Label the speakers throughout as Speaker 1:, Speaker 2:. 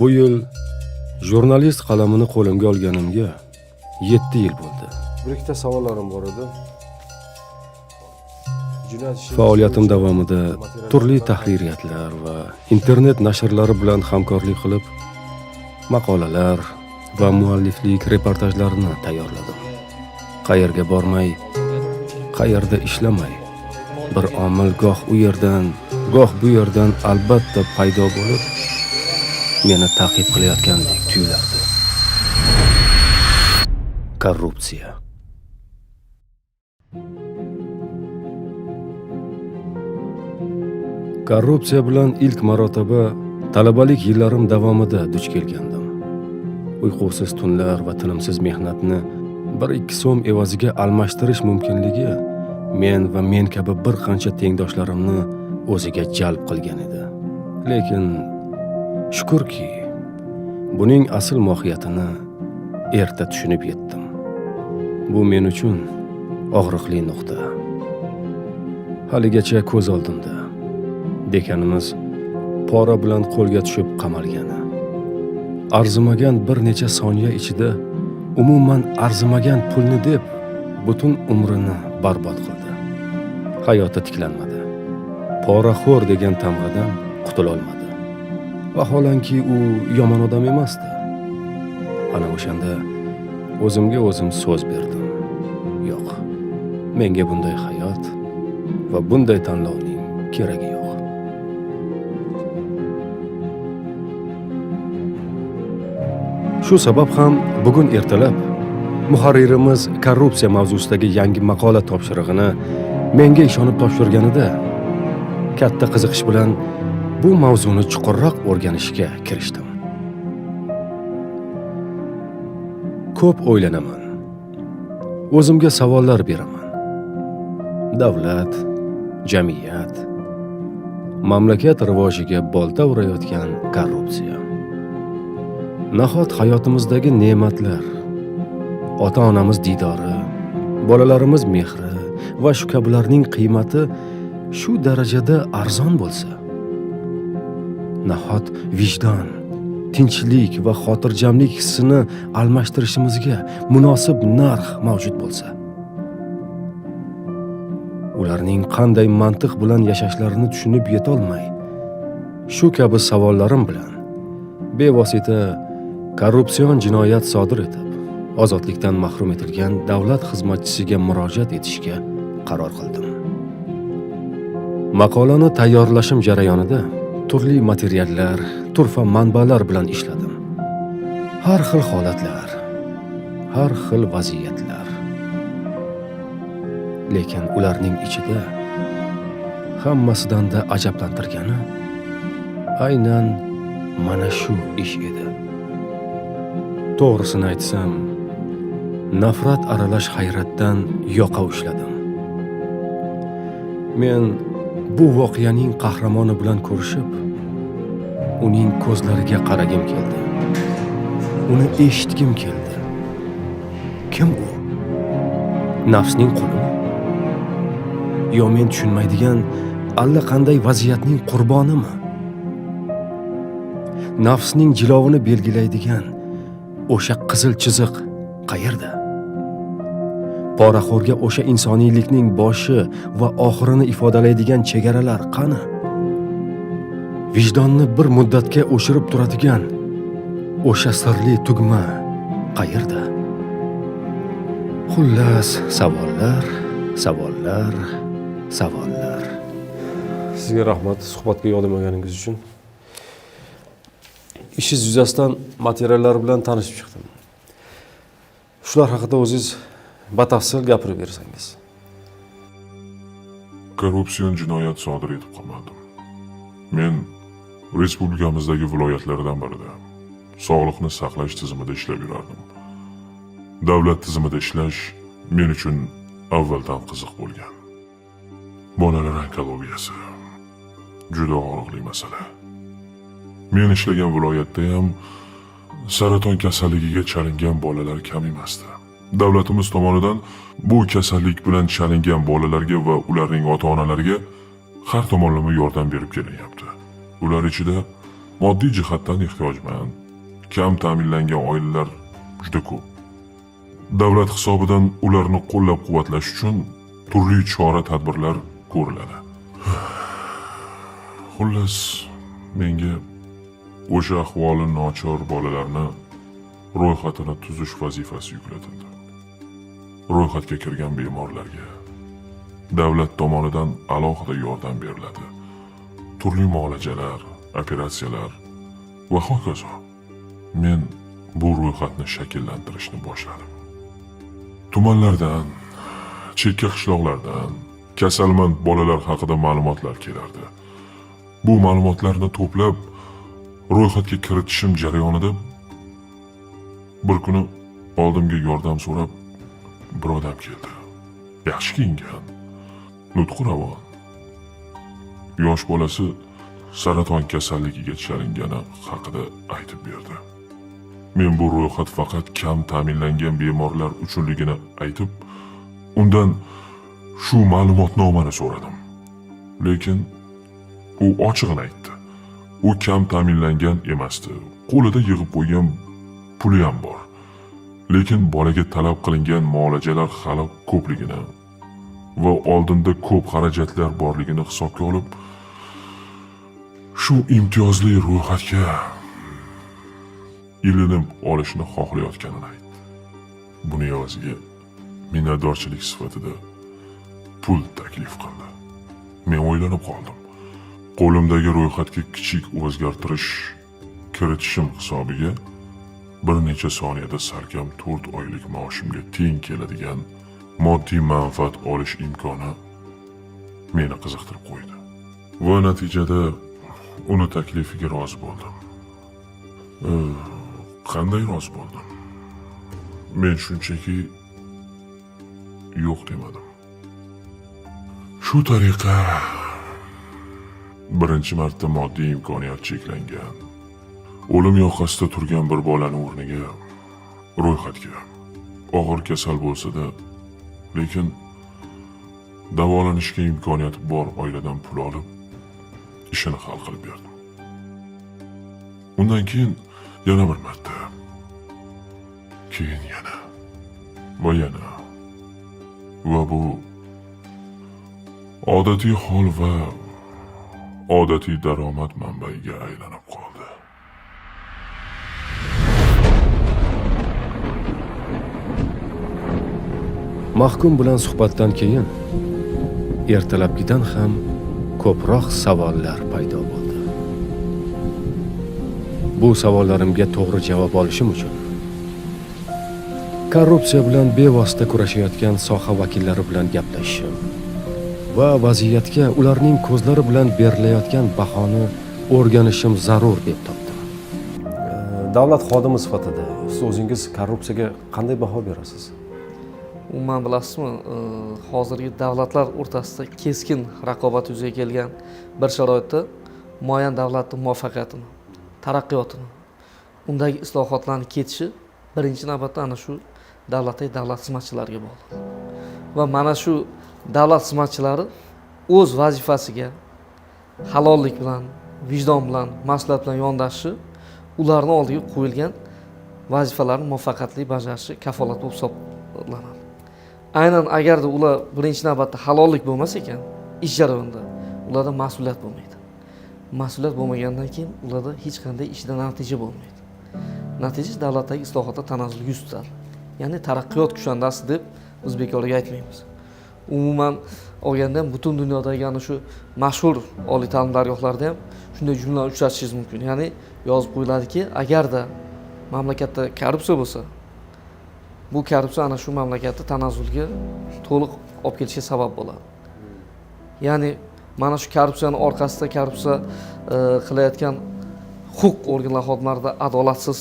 Speaker 1: Bu yil jurnalist qalamini qo'limga olganimga 7 yil bo'ldi.
Speaker 2: bir ikkita savollarim bor edi
Speaker 1: Faoliyatim davomida turli tahririyatlar va internet nashrlari bilan hamkorlik qilib maqolalar va mualliflik reportajlarini tayyorladim. Qayerga bormay, qayerda ishlamay, bir omil goh u yerdan, goh bu yerdan albatta paydo bo'lib, meni ta'qib qilayotgandek tuyulardi. Korrupsiya. Korrupsiya bilan ilk marotaba talabalik yillarim davomida duch kelgandim. Uyqusiz tunlar va tinimsiz mehnatni bir ikki so'm evaziga almashtirish mumkinligi men va men kabi bir qancha tengdoshlarimni o'ziga jalb qilgan edi. Lekin shukurki, buning asl mohiyatini erta tushunib yetdim. Bu men uchun og'riqli nuqta. Haligacha ko'z oldimda dekanimiz pora bilan qo'lga tushib qamalgani. Arzimagan bir necha soniya ichida umuman arzimagan pulni deb butun umrini barbod qildi. Hayoti tiklanmadi. Poraxo'r degan tamg'adan qutulolmadi. Vaholanki u yomon odam emasdi. Ana o'shanda o'zimga o'zim so'z berdim. Yo'q. Menga bunday hayot va bunday tanlovning keragi yo'q. Shu sabab ham bugun ertalab muharririmiz korrupsiya mavzusidagi yangi maqola topshirig'ini menga ishonib topshirganida katta qiziqish bilan bu mavzuni chuqurroq o'rganishga kirishdim. Ko'p o'ylanaman. O'zimga savollar beraman. Davlat, jamiyat, mamlakat rivojiga bolta urayotgan korrupsiya. Nahot hayotimizdagi ne'matlar, ota-onamiz diydori, bolalarimiz mehri va shu kabilarning qiymati shu darajada arzon bo'lsa? Nahot vijdon, tinchlik va xotirjamlik hissini almashtirishimizga munosib narx mavjud bo'lsa? Ularning qanday mantiq bilan yashashlarini tushunib yetolmay, shu kabi savollarim bilan bevosita korrupsion jinoyat sodir etib, ozodlikdan mahrum etilgan davlat xizmatchisiga murojaat etishga qaror qildim. Maqolani tayyorlashim jarayonida turli materiallar, turfa manbalar bilan ishladim. Har xil holatlar, har xil vaziyatlar. Lekin ularning ichida hammasidan da ajablantirgani aynan mana shu ish edi. To'g'risini aytsam, nafrat aralash hayratdan yoqa ushladim. Men bu voqeaning qahramoni bilan ko'rishib, uning ko'zlariga qaragim keldi. Uni eshitgim keldi. Kim u? Nafsning qulimi? Yo men tushunmaydigan allaqanday vaziyatning qurbonimi? Nafsning jilovini belgilaydigan o'sha qizil chiziq qayerda? Poraxo'rga o'sha insoniylikning boshi va oxirini ifodalaydigan chegaralar qani? Vijdonni bir muddatga o'chirib turadigan o'sha sirli tugma qayerda? Xullas, savollar, savollar, savollar.
Speaker 2: sizga rahmat suhbatga yordamlaganingiz uchun ishingiz yuzasidan materiallar bilan tanishib chiqdim shular haqida o'zingiz batafsil gapirib bersangiz
Speaker 3: korrupsion jinoyat sodir etib qolmadim men respublikamizdagi viloyatlardan birida sog'liqni saqlash tizimida ishlab yurardim davlat tizimida ishlash men uchun avvaldan qiziq bo'lgan. Bolalar onkologiyasi juda og'riqli masala men ishlagan viloyatda ham saraton kasalligiga chalingan bolalar kam emasdi davlatimiz tomonidan bu kasallik bilan chalingan bolalarga va ularning ota onalariga har tomonlama yordam berib kelinyapti ular ichida moddiy jihatdan ehtiyojmand kam ta'minlangan oilalar juda ko'p. Davlat hisobidan ularni qo'llab quvvatlash uchun turli chora tadbirlar ko'riladi. Xullas menga o'sha ahvoli nochor bolalarni ro'yxatini tuzish vazifasi yuklatildi. Ro'yxatga kirgan bemorlarga davlat tomonidan alohida yordam beriladi. Turli muolajalar operatsiyalar va hokazo. Men bu ro'yxatni shakllantirishni boshladim. Tumanlardan chekka qishloqlardan kasalmand bolalar haqida ma'lumotlar kelardi. Bu ma'lumotlarni to'plab ro'yxatga kiritishim jarayonida bir kuni oldimga yordam so'rab bir odam keldi. Yaxshi kiyingan nutqi ravon yosh bolasi saraton kasalligiga chalingani haqida aytib berdi. Men bu ro'yxat faqat kam ta'minlangan bemorlar uchunligini aytib undan shu ma'lumotnomani so'radim. Lekin u ochig'ini aytdi. U kam ta'minlangan emasdi. Qo'lida yig'ib qo'ygan puli ham bor. Lekin bolaga talab qilingan muolajalar hali ko'pligini va oldinda ko'p xarajatlar borligini hisobga olib shu imtiyozli ro'yxatga ilinib olishni xohlayotganini aytdi. Buni evaziga minnatdorchilik sifatida pul taklif qildi. Men o'ylanib qoldim. Qo'limdagi ro'yxatga kichik o'zgartirish kiritishim hisobiga bir necha soniyada salkam to'rt oylik maoshimga teng keladigan moddiy manfaat olish imkoni meni qiziqtirib qo'ydi. Va natijada uni taklifiga rozi bo'ldim. Qanday rozi bo'ldim? Men shunchaki yo'q demadim. Shu tariqa birinchi marta moddiy imkoniyat cheklangan o'lim yoqasida turgan bir bolani o'rniga ro'yxatga og'ir kasal bo'lsa-da lekin davolanishga imkoniyati bor oiladan pul olib ishini hal qilib berdim. Undan keyin yana bir marta keyin yana va yana va bu odatiy hol va odatiy daromad manbayiga aylanib qoldi.
Speaker 1: Mahkum bilan suhbatdan keyin ertalabgidan ham ko'proq savollar paydo bo'ldi. Bu savollarimga to'g'ri javob olishim uchun korrupsiya bilan bevosita kurashayotgan soha vakillari bilan gaplashishim va vaziyatga ularning ko'zlari bilan berilayotgan bahoni o'rganishim zarur deb topdim.
Speaker 2: Davlat xodimi sifatida siz o'zingiz korrupsiyaga qanday baho berasiz?
Speaker 4: Umuman bilasizmi e, hozirgi davlatlar o'rtasida keskin raqobat yuzaga kelgan bir sharoitda muayyan davlatni muvaffaqiyatini taraqqiyotini undagi islohotlarni ketishi birinchi navbatda ana shu davlatdagi davlat xizmatchilariga bog'liq. Va mana shu davlat xizmatchilari o'z vazifasiga halollik bilan vijdon bilan mas'uliyat bilan yondashishi ularni oldiga qo'yilgan vazifalarni muvaffaqiyatli bajarishi kafolat bo'lib hisoblanadi aynan agarda ular birinchi navbatda halollik bo'lmas ekan ish jarayonida ularda mas'uliyat bo'lmaydi. Mas'uliyat bo'lmagandan keyin ularda hech qanday ishda natija bo'lmaydi. Natija davlatdagi islohotda tanazzul yuz tutadi ya'ni taraqqiyot kushandasi deb biz bekorga aytmaymiz. Umuman olganda ham butun dunyodagi ana shu mashhur oliy ta'lim dargohlarida ham shunday jumlalar uchratishingiz mumkin. Ya'ni yozib qo'yiladiki agarda mamlakatda korrupsiya bo'lsa bu korrupsiya ana shu mamlakatni tanazzulga to'liq olib sabab bo'ladi. Ya'ni mana shu korrupsiyani orqasida korrupsiya e, qilayotgan huquq organlari xodimlarida adolatsiz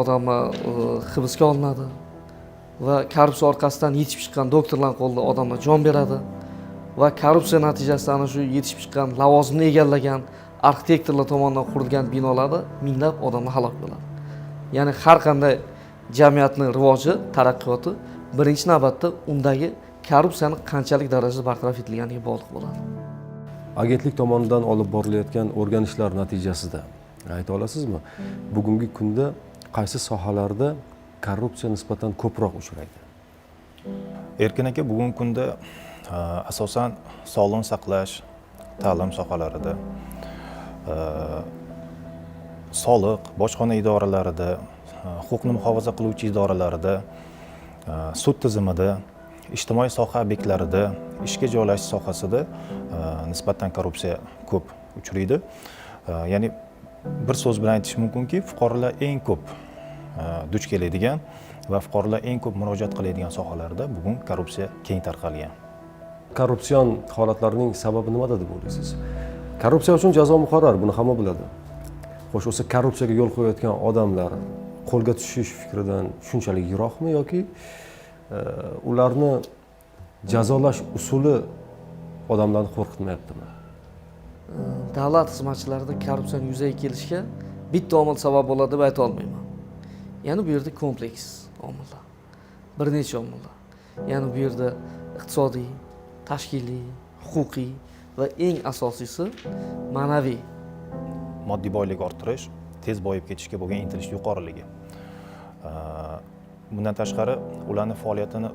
Speaker 4: odamlar e, hibsga olinadi va korrupsiya orqasidan yetishib chiqqan doktorlarni qo'lida odamlar jon beradi va korrupsiya natijasida ana shu yetishib chiqqan lavozimni egallagan arxitektorlar tomonidan qurilgan binolarda minglab odamlar halok bo'ladi. Ya'ni har qanday jamiyatni rivoji taraqqiyoti birinchi navbatda undagi korrupsiyani qanchalik darajada bartaraf etilganiga bog'liq bo'ladi.
Speaker 1: Agentlik tomonidan olib borilayotgan o'rganishlar natijasida ayta olasizmi? Bugungi kunda qaysi sohalarda korrupsiya nisbatan ko'proq uchraydi?
Speaker 5: Erkin aka bugungi kunda a, asosan sog'liqni saqlash ta'lim sohalarida a, soliq bojxona idoralarida Э, huquqni muhofaza qiluvchi idoralarida э, sud tizimida ijtimoiy soha obyektlarida ishga joylashish sohasida э, nisbatan korrupsiya ko'p uchraydi. Ya'ni bir so'z bilan aytish mumkinki fuqarolar eng ko'p duch keladigan va fuqarolar eng ko'p murojaat qiladigan sohalarda bugun korrupsiya keng tarqalgan.
Speaker 1: Korrupsion holatlarning sababi nimada deb o'ylaysiz? Korrupsiya uchun jazo muqarrar buni hamma biladi. Xo'sh o'sha korrupsiyaga yo'l qo'yayotgan odamlar qo'lga tushish fikridan shunchalik yiroqmi yoki e, ularni jazolash usuli odamlarni qo'rqitmayaptimi?
Speaker 4: Davlat xizmatchilarida korrupsiyani yuzaga kelishiga bitta omil sabab bo'ladi deb ayta olmayman. Ya'ni bu yerda kompleks omillar bir necha omillar. Ya'ni bu yerda iqtisodiy tashkiliy huquqiy va eng asosiysi ma'naviy
Speaker 5: moddiy boylik orttirish tez boyib ketishga bo'lgan intilish yuqoriligi. Bundan tashqari ularni faoliyatini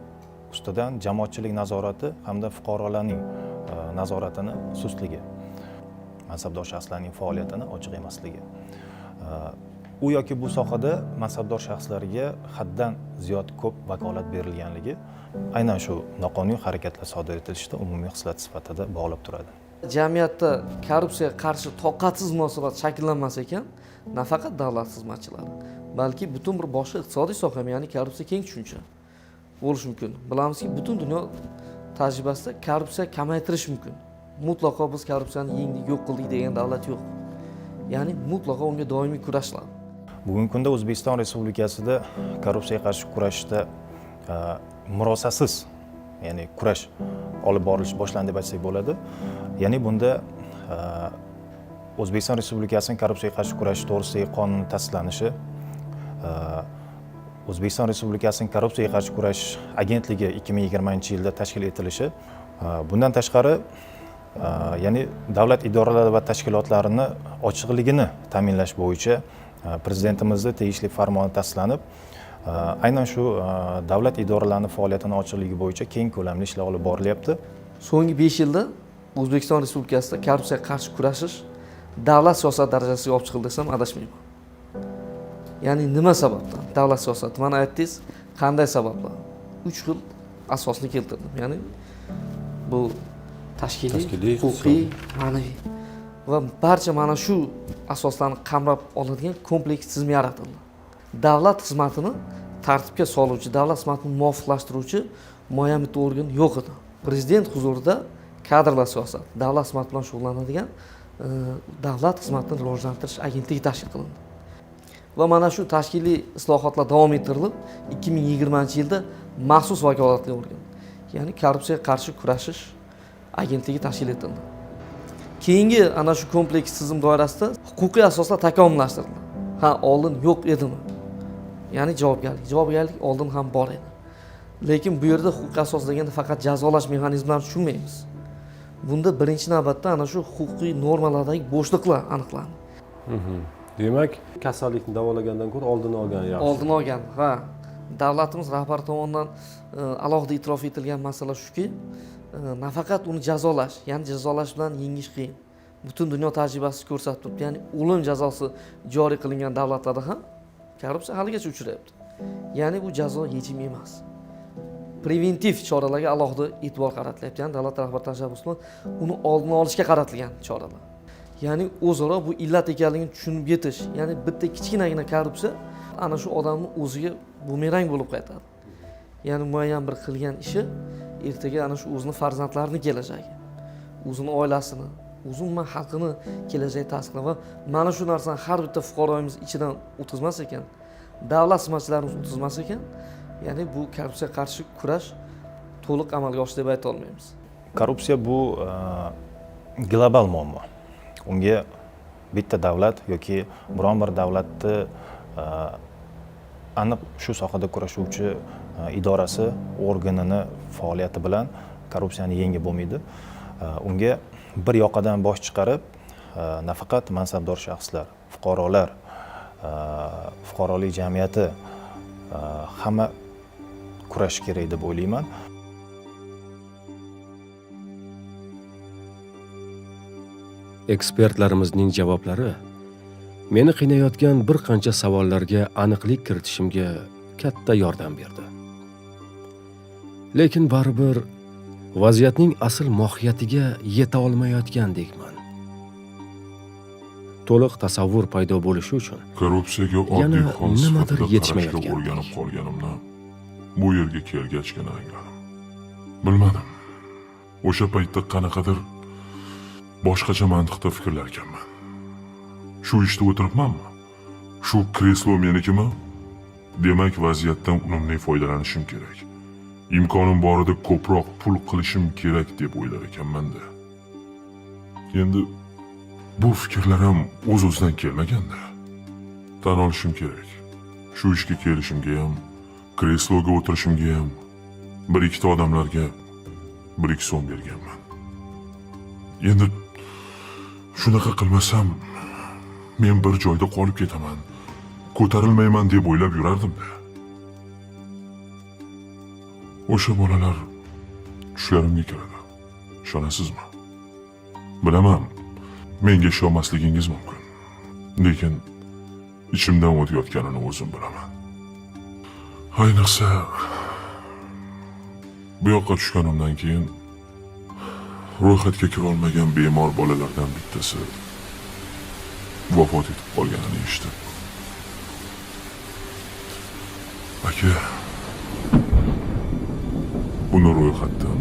Speaker 5: ustidan jamoatchilik nazorati hamda fuqarolarning e, nazoratini sustligi mansabdor shaxslarning faoliyatini ochiq emasligi. U yoki bu sohada mansabdor shaxslarga haddan ziyod ko'p vakolat berilganligi aynan shu noqonuniy harakatlar sodir etilishida umumiy xislat sifatida bog'lab turadi.
Speaker 4: Jamiyatda korrupsiyaga qarshi toqatsiz munosabat shakllanmas ekan nafaqat davlat xizmatchilari balki butun bir boshqa iqtisodiy soha ham ya'ni korrupsiya keng tushuncha bo'lishi mumkin. Bilamizki butun dunyo tajribasida korrupsiya kamaytirish mumkin. Mutlaqo biz korrupsiyani yengdik yo'q qildik degan davlat yo'q. Ya'ni mutlaqo unga doimiy kurashiladi
Speaker 5: bugungi kunda o'zbekiston respublikasida korrupsiyaga qarshi kurashishda murosasiz ya'ni kurash olib borilishi boshlandi deb aytsak bo'ladi. Ya'ni bunda e, o'zbekiston respublikasining korrupsiyaga qarshi kurashish to'g'risidagi qonun tasdiqlanishi e, o'zbekiston respublikasining korrupsiyaga qarshi kurashish agentligi ikki ming yigirmanchi yilda tashkil etilishi e, bundan tashqari ya'ni davlat idoralari va tashkilotlarini ochiqligini ta'minlash bo'yicha prezidentimizni tegishli farmoni tasdiqlanib aynan shu a, davlat idoralarini faoliyatini ochiqligi bo'yicha keng ko'lamli ishlar olib borilyapti.
Speaker 4: So'nggi besh yilda o'zbekiston respublikasida korrupsiyaga qarshi kurashish davlat siyosati darajasiga olib chiqildi desam adashmayman. Ya'ni nima sababdan? Davlat siyosati. Mana aytdingiz qanday sabablar? Uch xil asosni keltirdim. Ya'ni bu tashkiliy
Speaker 1: Tashkiliy,
Speaker 4: huquqiy ma'naviy. Va barcha mana shu asoslarni qamrab oladigan kompleks tizim yaratildi davlat xizmatini tartibga soluvchi davlat xizmatini muvofiqlashtiruvchi muayyan bitta organ yo'q edi. Prezident huzurida kadrlar siyosati davlat xizmati bilan shug'ullanadigan e, davlat xizmatini rivojlantirish agentligi tashkil qilindi. Va mana shu tashkiliy islohotlar davom ettirilib ikki ming yigirmanchi yilda maxsus vakolatli organ ya'ni korrupsiyaga qarshi kurashish agentligi tashkil etildi. Keyingi ana shu kompleks tizim doirasida huquqiy asoslar takomillashtirildi. Ha oldin yo'q edimi ya'ni javobgarlik javobgarlik oldin ham bor edi lekin bu yerda huquqiy asos deganda faqat jazolash mexanizmlarini tushunmaymiz. Bunda birinchi navbatda ana shu huquqiy normalardagi bo'shliqlar aniqlandi.
Speaker 1: Demak kasallikni davolagandan ko'ra oldini olgan yaxshi.
Speaker 4: Oldini olgan ha davlatimiz rahbari tomonidan e, alohida e'tirof etilgan masala shuki e, nafaqat uni jazolash ya'ni jazolash bilan yengish qiyin. Butun dunyo tajribasi ko'rsatib turibdi. Ya'ni o'lim jazosi joriy qilingan davlatlarda ham korrupsiya haligacha uchrayapti. Ya'ni bu jazo yechim emas. Preventiv choralarga alohida e'tibor qaratilyapti ya'ni davlat rahbari tashabbusi uni oldini olishga qaratilgan choralar. Ya'ni o'zaro bu illat ekanligini tushunib yetish ya'ni bitta kichkinagina korrupsiya ana shu odamni o'ziga bumerang bo'lib qaytadi. Ya'ni muayyan bir qilgan ishi ertaga ana shu o'zini farzandlarini kelajagi o'zini oilasini umuman xalqini kelajagi tasdiqlan va mana shu narsani har bitta fuqaroyimiz ichidan o'tkazmas ekan davlat xizmatchilarimiz o'tkazmas ekan. Ya'ni bu korrupsiyaga qarshi kurash to'liq amalga oshdi deb ayta olmaymiz.
Speaker 5: Korrupsiya bu a, global muammo. Unga bitta davlat yoki biron bir davlatni a, aniq shu sohada kurashuvchi a, idorasi organini faoliyati bilan korrupsiyani yengib bo'lmaydi. Unga bir yoqadan bosh chiqarib e, nafaqat mansabdor shaxslar fuqarolar e, fuqarolik jamiyati e, hamma kurashishi kerak deb o'ylayman.
Speaker 1: Ekspertlarimizning javoblari meni qiynayotgan bir qancha savollarga aniqlik kiritishimga katta yordam berdi. Lekin baribir vaziyatning asl mohiyatiga yeta olmayotgandekman. To'liq tasavvur paydo bo'lishi uchun
Speaker 3: korrupsiyaga oddiy hol
Speaker 1: nimadir
Speaker 3: sifatida qarashga o'rganib qolganimni bu yerga kelgachgina angladim bilmadim o'sha paytda qanaqadir boshqacha mantiqda fikrlarkanman shu ishda o'tiribmanmi? Shu kreslo menikimi? Demak vaziyatdan unumli foydalanishim kerak imkonim borida ko'proq pul qilishim kerak deb o'ylar ekanmanda endi bu fikrlar ham o'z o'zidan kelmaganda tan olishim kerak shu ishga kelishimga ham kresloga o'tirishimga ham bir ikkita odamlarga bir ikki so'm berganman endi shunaqa qilmasam men bir joyda qolib ketaman ko'tarilmayman deb o'ylab yurardimda o'sha bolalar tushlarimga kiradi ishonasizmi bilaman menga ishonmasligingiz mumkin lekin ichimdan o'tayotganini o'zim bilaman ayniqsa bu yoqqa tushganimdan keyin ro'yxatga kirolmagan bemor bolalardan bittasi vafot etib qolganini eshitdim aka buni ro'yxatdan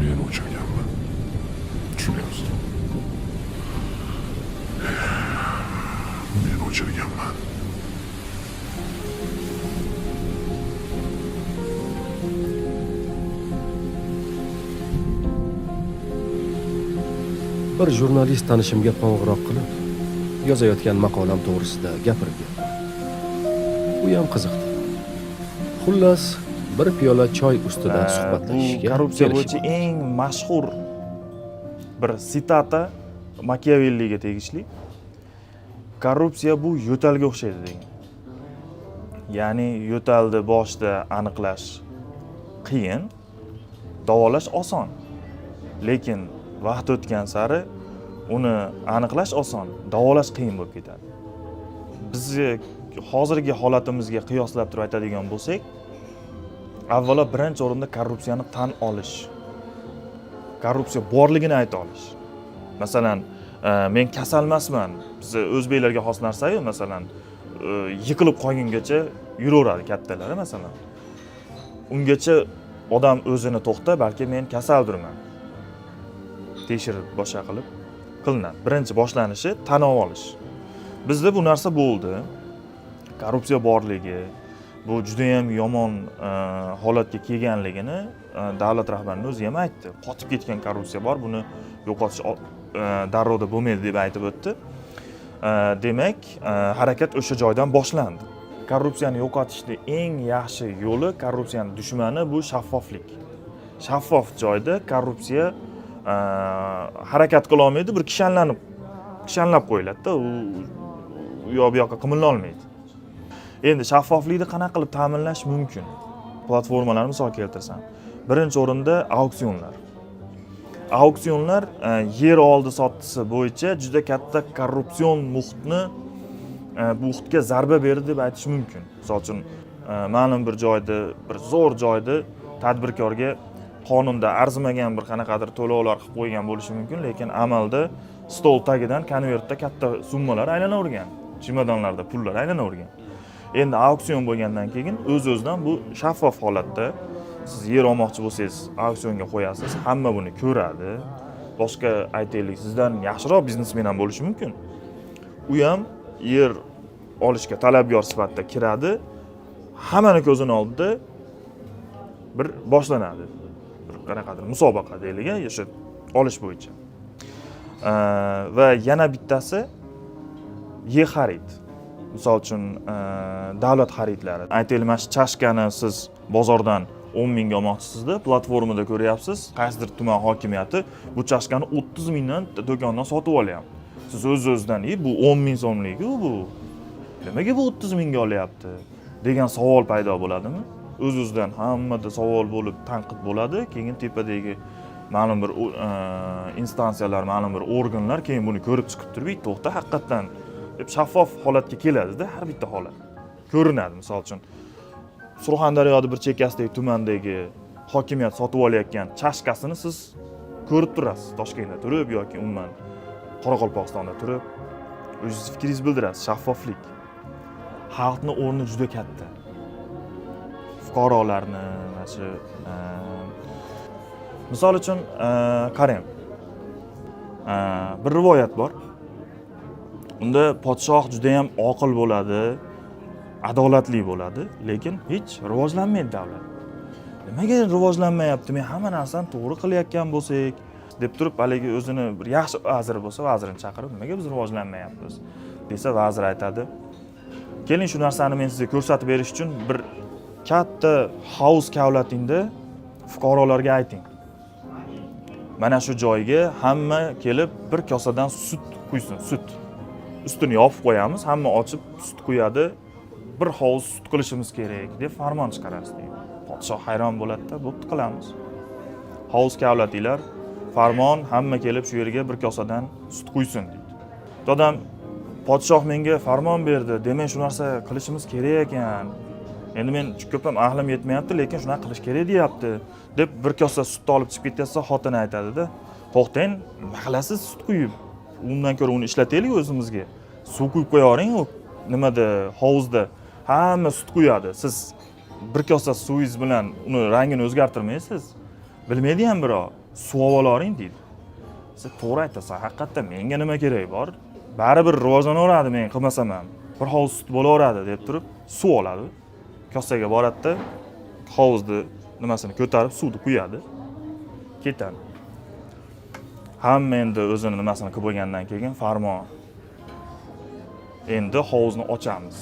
Speaker 3: men o'chirganman tushunyapsizmi men o'chirganman
Speaker 1: bir jurnalist tanishimga qo'ng'iroq qilib yozayotgan maqolam to'g'risida gapirib berdi. U ham qiziqdi. Xullas bir piyola choy ustidan suhbatlashishga
Speaker 6: korrupsiya bo'yicha eng mashhur bir sitata makiavelliga tegishli. Korrupsiya bu yo'talga o'xshaydi degan. Ya'ni yo'talni boshida aniqlash qiyin davolash oson. Lekin vaqt o'tgan sari uni aniqlash oson davolash qiyin bo'lib ketadi. Bizni hozirgi holatimizga qiyoslab turib aytadigan bo'lsak avvalo birinchi o'rinda korrupsiyani tan olish. Korrupsiya borligini ayta olish. Masalan e, men kasal emasman bizni o'zbeklarga xos narsayu masalan e, yiqilib qolgungacha yuraveradi kattalari masalan. Ungacha odam o'zini to'xta balki men kasaldurman tekshirib boshqa qilib qilinadi. Birinchi boshlanishi tan olish. Bizda bu narsa bo'ldi. Korrupsiya borligi bu judayam yomon e, holatga kelganligini e, davlat rahbarini o'zi ham aytdi. Qotib ketgan korrupsiya bor buni yo'qotish e, darrovda bo'lmaydi deb aytib o'tdi. Demak harakat o'sha joydan boshlandi. Korrupsiyani yo'qotishni eng yaxshi yo'li korrupsiyani dushmani bu shaffoflik. Shaffof joyda korrupsiya harakat harakat qilolmaydi bir kishanlanib kishanlab qo'yiladida u u yoq bu yoqqa qimirlolmaydi endi shaffoflikni qanaqa qilib ta'minlash mumkin? Platformalarni misol keltirsam. Birinchi o'rinda auksionlar. Auksionlar e, yer oldi sottisi bo'yicha juda katta korrupsion muhitni e, bu muhitga zarba berdi deb aytish mumkin. Misol uchun e, ma'lum bir joyda bir zo'r joyda tadbirkorga qonunda arzimagan bir qanaqadir to'lovlar qilib qo'ygan bo'lishi mumkin lekin amalda stol tagidan konvertda katta summalar aylanavergan. Chemodanlarda pullar aylanavergan. Endi auksion bo'lgandan keyin o'z o'zidan bu shaffof holatda siz yer olmoqchi bo'lsangiz auksionga qo'yasiz hamma buni ko'radi. Boshqa aytaylik sizdan yaxshiroq biznesmen ham bo'lishi mumkin. U ham yer olishga talabgor sifatida kiradi hammani ko'zini oldida bir boshlanadi. Bir qanaqadir musobaqa deylik o'sha olish bo'yicha. Va yana bittasi e xarid misol uchun e, davlat xaridlari. Aytaylik mana shu chashkani siz bozordan o'n mingga olmoqchisizda platformada ko'ryapsiz. Qaysidir tuman hokimiyati bu chashkani o'ttiz mingdan do'kondan sotib olyapti. Siz o'z o'zidan "E, bu o'n ming so'mliku bu? Nimaga bu o'ttiz mingga olyapti? Degan savol paydo bo'ladimi? O'z o'zidan hammada savol bo'lib tanqid bo'ladi keyin tepadagi ma'lum bir e, instansiyalar ma'lum bir organlar keyin buni ko'rib chiqib turib "Ey, to'xta haqiqatdan shaffof holatga keladida har bitta holat. Ko'rinadi misol uchun. Surxondaryoni bir chekkasidagi tumandagi hokimiyat sotib olayotgan chashkasini siz ko'rib turasiz. Toshkentda turib yoki umuman qoraqalpog'istonda turib o'zingizni fikringizni bildirasiz shaffoflik. Xalqni o'rni juda katta. Fuqarolarni mana shu ehm, misol uchun ehm, qarang ehm, bir rivoyat bor. Unda podshoh judayam oqil bo'ladi adolatli bo'ladi lekin hech rivojlanmaydi davlat. Nimaga rivojlanmayapti? Men hamma narsani to'g'ri qilayotgan bo'lsak deb turib haligi o'zini bir yaxshi vazir bo'lsa vazirini chaqirib nimaga biz rivojlanmayapmiz? desa vazir aytadi. Keling shu narsani men sizga ko'rsatib berish uchun bir katta haus kavlatingda fuqarolarga ayting. Mana shu joyga hamma kelib bir kosadan sut quysin sut. Ustini yopib qo'yamiz. Hamma ochib sut quyadi. Bir hovuz sut qilishimiz kerak deb farmon chiqarasiz deydi. Podshoh hayron bo'ladida bo'pti qilamiz. Hovuz kavlatinglar. Farmon hamma kelib shu yerga bir kosadan sut quysin deydi. Odam podshoh menga farmon berdi. Demak shu narsa qilishimiz kerak ekan. Endi men ko'p ham ahlim yetmayapti lekin shunaqa qilish kerak deyapti deb bir kosa sutni olib chiqib ketayotsa xotini aytadida to'xtang nima qilasiz? Sut quyib. Undan ko'ra uni ishlataylik o'zimizga. Suv quyib qo'yavering u. Nimada? Hovuzda. Hamma sut quyadi. Siz bir kosa suvingiz bilan uni rangini o'zgartirmaysiz. Bilmaydi ham birov suv olib olavering deydi. Siz to'g'ri aytasan haqiqatdan menga nima keragi bor baribir rivojlanaveradi men qilmasam ham. Bir hovuz sut bo'laveradi deb turib suv oladi. Kosaga boradida hovuzni nimasini ko'tarib suvni quyadi. Ketadi. Hamma endi o'zini nimasini qilib bo'lgandan keyin farmon. Endi hovuzni ochamiz.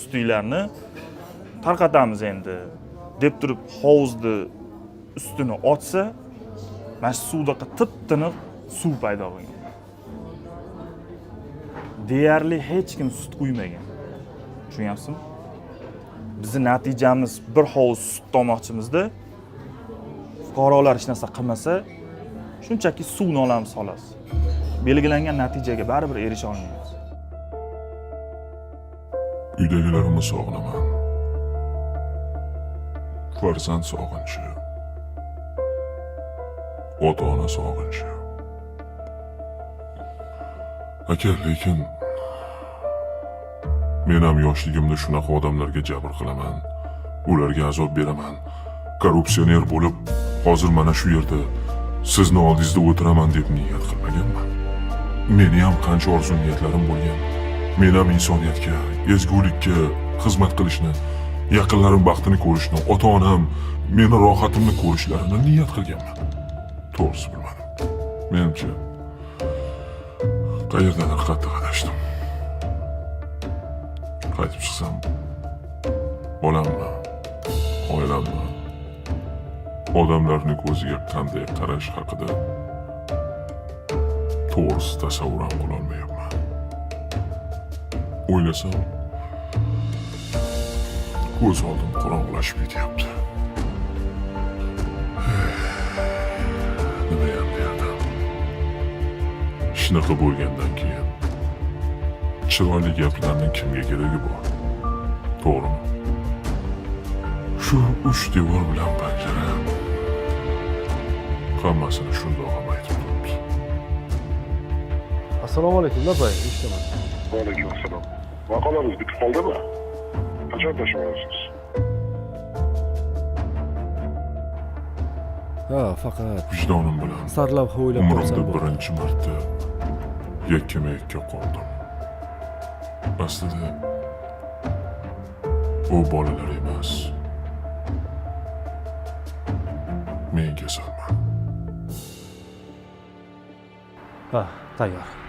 Speaker 6: Sutinglarni tarqatamiz endi deb turib hovuzni ustini ochsa mana shu suvdaqa tip tiniq suv paydo bo'lgan. Deyarli hech kim sut quymagan. Tushunyapsizmi? Bizni natijamiz bir hovuz sut olmoqchimizda fuqarolar hech narsa qilmasa shunchaki suvni olamiz xolos belgilangan natijaga baribir erisha olmaymiz
Speaker 3: Uydagilarimni sog'inaman. Farzand sog'inchi. Ota-ona sog'inchi. Aka, lekin men ham yoshligimda shunaqa odamlarga jabr qilaman, ularga azob beraman. Korrupsioner bo'lib, hozir mana shu yerda sizni oldingizda o'tiraman deb niyat qilmaganman. Meni ham qancha orzu niyatlarim bo'lgan. Men ham insoniyatga, ezgulikka xizmat qilishni, yaqinlarim baxtini ko'rishni, ota-onam meni rohatimni ko'rishlarini niyat qilganman. To'g'risi bilmadim. Menimcha qayerdadir qattiq adashdim. Qaytib chiqsam, bolammi, odamlarni ko'ziga qanday qarash haqida to'g'risi tasavvur ham qilolmayapman. O'ylasam, ko'z oldim qorong'ulashib ketyapti. Nima ham derdim? Shunaqa bo'lgandan keyin chiroyli gaplarning kimga keragi bor? To'g'rimi? Shu uch devor bilan panjara Utanmasın şurada okumayı tuttuğumuz. Assalamu
Speaker 1: aleyküm. Nasıl ayı? İşte
Speaker 7: bak. Aleyküm selam. Vakalarınız bitip kaldı mı? Kaç arkadaşım arasınız?
Speaker 1: Ha fakat
Speaker 3: Vicdanım bilan
Speaker 1: sarlab hovlab
Speaker 3: qo'ysa
Speaker 1: umrimda bo'ladi.
Speaker 3: birinchi marta yakkama yakka qoldim. Aslida u bolalar emas. Men kasalman.
Speaker 1: 啊，大元。